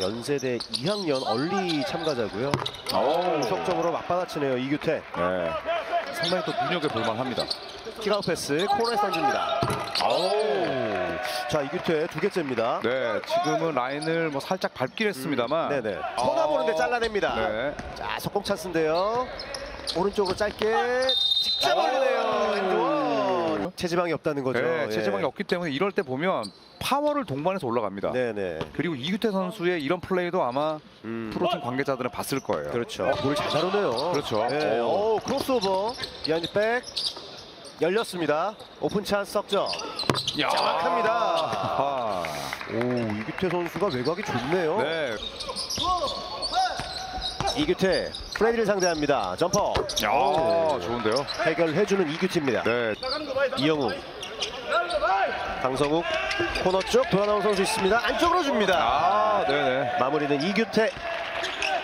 연세대 2학년 얼리 참가자고요. 오. 속적으로 맞받아치네요 이규태. 네. 상당히 또 눈여겨 볼만합니다. 킥아웃 패스 코너에서 던집니다. 자 이규태 두 개째입니다. 네, 지금은 라인을 뭐 살짝 밟긴 했습니다만. 네네. 쳐다보는데 아. 잘라냅니다. 네. 자 속공 찬스인데요. 오른쪽으로 짧게 직접 올리네요. 체지방이 없다는 거죠. 네, 체지방이 예. 없기 때문에 이럴 때 보면 파워를 동반해서 올라갑니다. 네네. 그리고 이규태 선수의 이런 플레이도 아마 음. 프로팀 관계자들은 봤을 거예요. 그렇죠. 볼을 잘 다루네요. 그렇죠. 네. 오. 오, 크로스오버. 비하인드 백. 열렸습니다. 오픈 찬스 석점. 야. 정확합니다. 아. 오, 이규태 선수가 외곽이 좋네요. 네. 이규태 프레디를 상대합니다. 점퍼. 야, 오. 좋은데요. 해결해주는 이규태입니다. 네. 이영우. 강성욱 코너 쪽 돌아 나온 선수 있습니다. 안쪽으로 줍니다. 아, 네네. 마무리는 이규태.